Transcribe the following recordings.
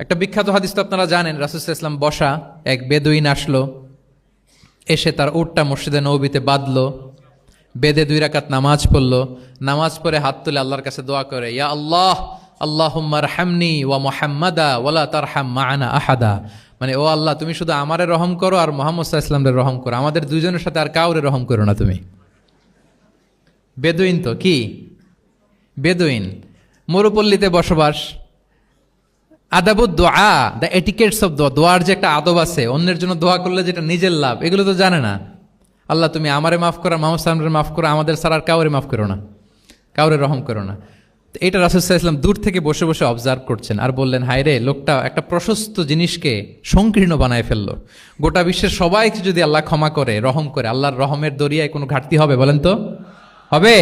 একটা বিখ্যাত হাদিস তো আপনারা জানেন, রাসুল ইসলাম বসা, এক বেদুইন আসলো, এসে তার উটটা মসজিদে নবীতে বাঁধলো, বেদে দুই রাকাত নামাজ পড়ল, নামাজ পড়ে হাত তুলে আল্লাহর কাছে দোয়া করে, ইয়া আল্লাহ আল্লাহুম্মার হামনি ওয়া মোহাম্মদা ওয়ালা তারহাম মাআনা আহাদা। মানে ও আল্লাহ, তুমি শুধু আমারে রহম করো আর মোহাম্মদ ইসলামের রহম করো। আমাদের দুজনের সাথে আর কাউরে রহম করো না তুমি। বেদুইন তো, কি? বেদুইন, মরুপল্লীতে বসবাস আদাবুদ দোয়া দ্য এটিকেটস অফ দোয়া, দোয়ার যে একটা আদব আছে, অন্যের জন্য দোয়া করলে যেটা নিজের লাভ, এগুলো তো জানে না। আল্লাহ, তুমি আমারে মাফ করো মোহাম্মদ সালামের মাফ করো, আমাদের সারার কাউরে মাফ করো না, কাউরে রহম করো না। তো এটা রাসুসাহ ইসলাম দূর থেকে বসে বসে অবজার্ভ করছেন আর বললেন, হায় রে, লোকটা একটা প্রশস্ত জিনিসকে সংকীর্ণ বানায় ফেলল। গোটা বিশ্বের সবাইকে যদি আল্লাহ ক্ষমা করে, রহম করে, আল্লাহর রহমের দরিয়ায় কোনো ঘাটতি হবে বলেন তো? হবে?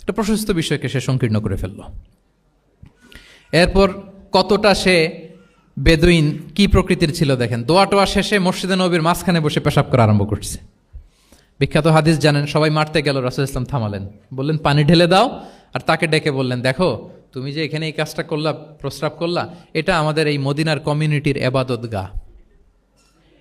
একটা প্রশস্ত বিষয়কে সে সংকীর্ণ করে ফেলল। এরপর কতটা সে বেদুইন, কি প্রকৃতির ছিল দেখেন। দোয়া টোয়া শেষে মসজিদে নবীর মাঝখানে বসে পেশাব করা আরম্ভ করছে। বিখ্যাত হাদিস জানেন, সবাই মারতে গেল, রাসুল ইসলাম থামালেন। বললেন, পানি ঢেলে দাও। আর তাকে ডেকে বললেন, দেখো, তুমি যে এখানে এই কাজটা করলা, প্রস্রাব করলা, এটা আমাদের এই মদিনার কমিউনিটির এবাদত গা।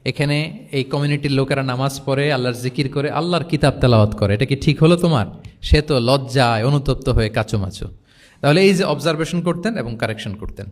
এখানে এই কমিউনিটির লোকেরা নামাজ পড়ে, আল্লাহর জিকির করে, আল্লাহর কিতাব তেলাওয়াত করে। এটা কি ঠিক হলো তোমার? সে তো লজ্জায় অনুতপ্ত হয়ে কাচুমাচু। তাহলে এই যে অবজারভেশন করতেন এবং কারেকশন করতেন।